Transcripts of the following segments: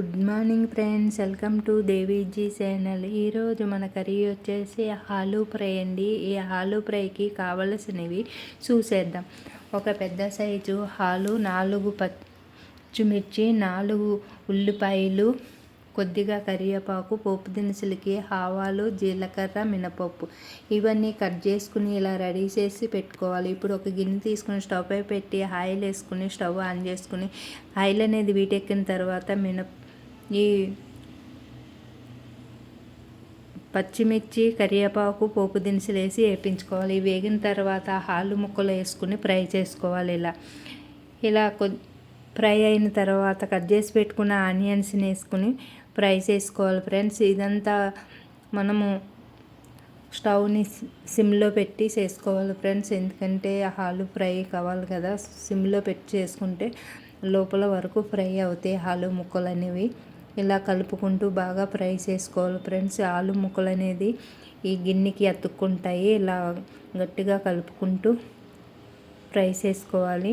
Good morning friends. Welcome to Deviji channel. ఈరోజు మన curry వచ్చేసి ఆలూ ఫ్రై అండి. ఈ ఆలూ ఫ్రైకి కావలసినవి చూసేద్దాం. ఒక పెద్ద సైజు ఆలు నాలుగు పచ్చిమిర్చి నాలుగు ఉల్లిపాయలు కొద్దిగా కరివేపాకు పోపు దినుసులకి ఆవాలు జీలకర్ర మినపప్పు. ఇవన్నీ కట్ చేసుకుని ఇలా రెడీ చేసి పెట్టుకోవాలి. ఇప్పుడు ఒక గిన్నె తీసుకుని స్టవ్ పై పెట్టి ఆయిల్ వేసుకుని స్టవ్ ఆన్ చేసుకుని ఆయిల్ అనేది వీటెక్కిన తర్వాత మినప ఈ పచ్చిమిర్చి కరివేపాకు పోపు దినుసులు వేసి వేపించుకోవాలి వేగిన తర్వాత ఆలు ముక్కలు వేసుకుని ఫ్రై చేసుకోవాలి ఇలా. ఇలా కొ ఫ్రై అయిన తర్వాత కట్ చేసి పెట్టుకున్న ఆనియన్స్ని వేసుకుని ఫ్రై చేసుకోవాలి ఫ్రెండ్స్. ఇదంతా మనము స్టవ్ని సిమ్లో పెట్టి చేసుకోవాలి ఫ్రెండ్స్. ఎందుకంటే ఆలు ఫ్రై కావాలి కదా. సిమ్లో పెట్టి చేసుకుంటే లోపల వరకు ఫ్రై అవుతాయి ఆలు ముక్కలు అనేవి ఇలా కలుపుకుంటూ బాగా ఫ్రై చేసుకోవాలి ఫ్రెండ్స్. ఆలు ముక్కలు అనేది ఈ గిన్నెకి అతుక్కుంటాయి. ఇలా గట్టిగా కలుపుకుంటూ ఫ్రై చేసుకోవాలి.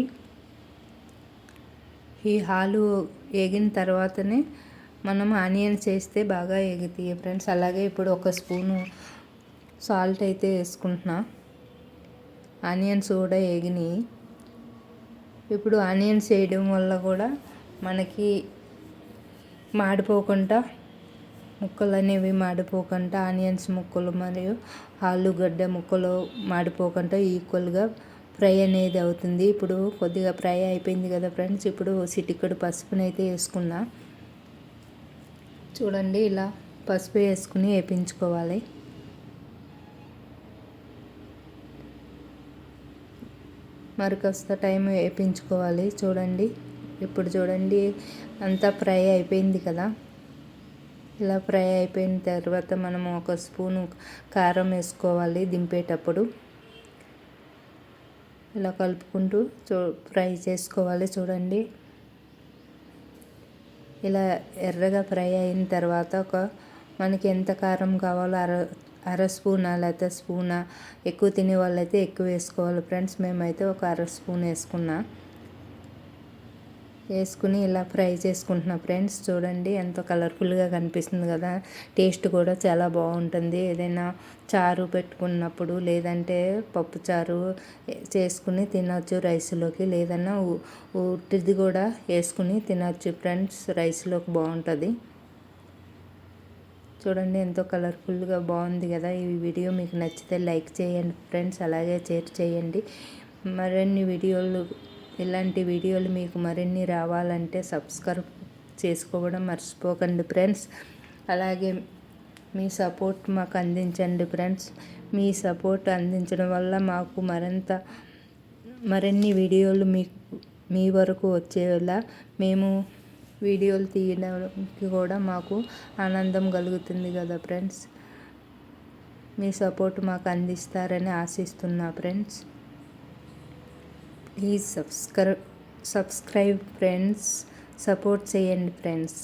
ఈ ఆలు ఏగిన తర్వాతనే మనం ఆనియన్స్ వేస్తే బాగా ఎగుతాయి ఫ్రెండ్స్. అలాగే ఇప్పుడు ఒక స్పూను సాల్ట్ అయితే వేసుకుంటున్నా. ఆనియన్స్ కూడా ఎగినాయి ఇప్పుడు ఆనియన్స్ వేయడం వల్ల కూడా మనకి మాడిపోకుండా ముక్కలు అనేవి మాడిపోకుండా ఆనియన్స్ ముక్కలు మరియు ఆలుగడ్డ ముక్కలు మాడిపోకుండా ఈక్వల్గా ఫ్రై అనేది అవుతుంది. ఇప్పుడు కొద్దిగా ఫ్రై అయిపోయింది కదా ఫ్రెండ్స్. ఇప్పుడు సిటికడు పసుపునైతే వేసుకున్నా చూడండి ఇలా పసుపు వేసుకుని వేపించుకోవాలి. మరికొస్త టైం వేపించుకోవాలి. చూడండి. ఇప్పుడు చూడండి అంతా ఫ్రై అయిపోయింది కదా. ఇలా ఫ్రై అయిపోయిన తర్వాత మనం ఒక స్పూను కారం వేసుకోవాలి దింపేటప్పుడు. ఇలా కలుపుకుంటూ చూ ఫ్రై చేసుకోవాలి చూడండి. ఇలా ఎర్రగా ఫ్రై అయిన తర్వాత ఒక మనకి ఎంత కారం కావాలో అర అర స్పూనా లేకపోతే స్పూనా ఎక్కువ తినే వాళ్ళైతే ఎక్కువ వేసుకోవాలి. ఫ్రెండ్స్ మేమైతే ఒక అర స్పూన్ వేసుకున్నా. వేసుకుని ఇలా ఫ్రై చేసుకుంటున్నా ఫ్రెండ్స్. చూడండి ఎంతో కలర్ఫుల్గా కనిపిస్తుంది కదా. టేస్ట్ కూడా చాలా బాగుంటుంది. ఏదైనా చారు పెట్టుకున్నప్పుడు లేదంటే పప్పు చారు చేసుకుని తినవచ్చు రైస్లోకి. లేదన్నా ఉట్టిది కూడా వేసుకుని తినవచ్చు ఫ్రెండ్స్. రైస్లోకి బాగుంటుంది. చూడండి ఎంతో కలర్ఫుల్గా బాగుంది కదా ఈ వీడియో. మీకు నచ్చితే లైక్ చేయండి ఫ్రెండ్స్. అలాగే షేర్ చేయండి. మరిన్ని వీడియోలు ఇలాంటి వీడియోలు మీకు మరిన్ని రావాలంటే సబ్స్క్రైబ్ చేసుకోవడం మర్చిపోకండి ఫ్రెండ్స్. అలాగే మీ సపోర్ట్ మాకు అందించండి ఫ్రెండ్స్. మీ సపోర్ట్ అందించడం వల్ల మాకు మరింత మరిన్ని వీడియోలు మీకు మీ వరకు వచ్చేలా మేము వీడియోలు తీయడానికి కూడా మాకు ఆనందం కలుగుతుంది కదా ఫ్రెండ్స్. మీ సపోర్ట్ మాకు అందిస్తారని ఆశిస్తున్నా friends. Please subscribe subscribe friends support చేయండి ఫ్రెండ్స్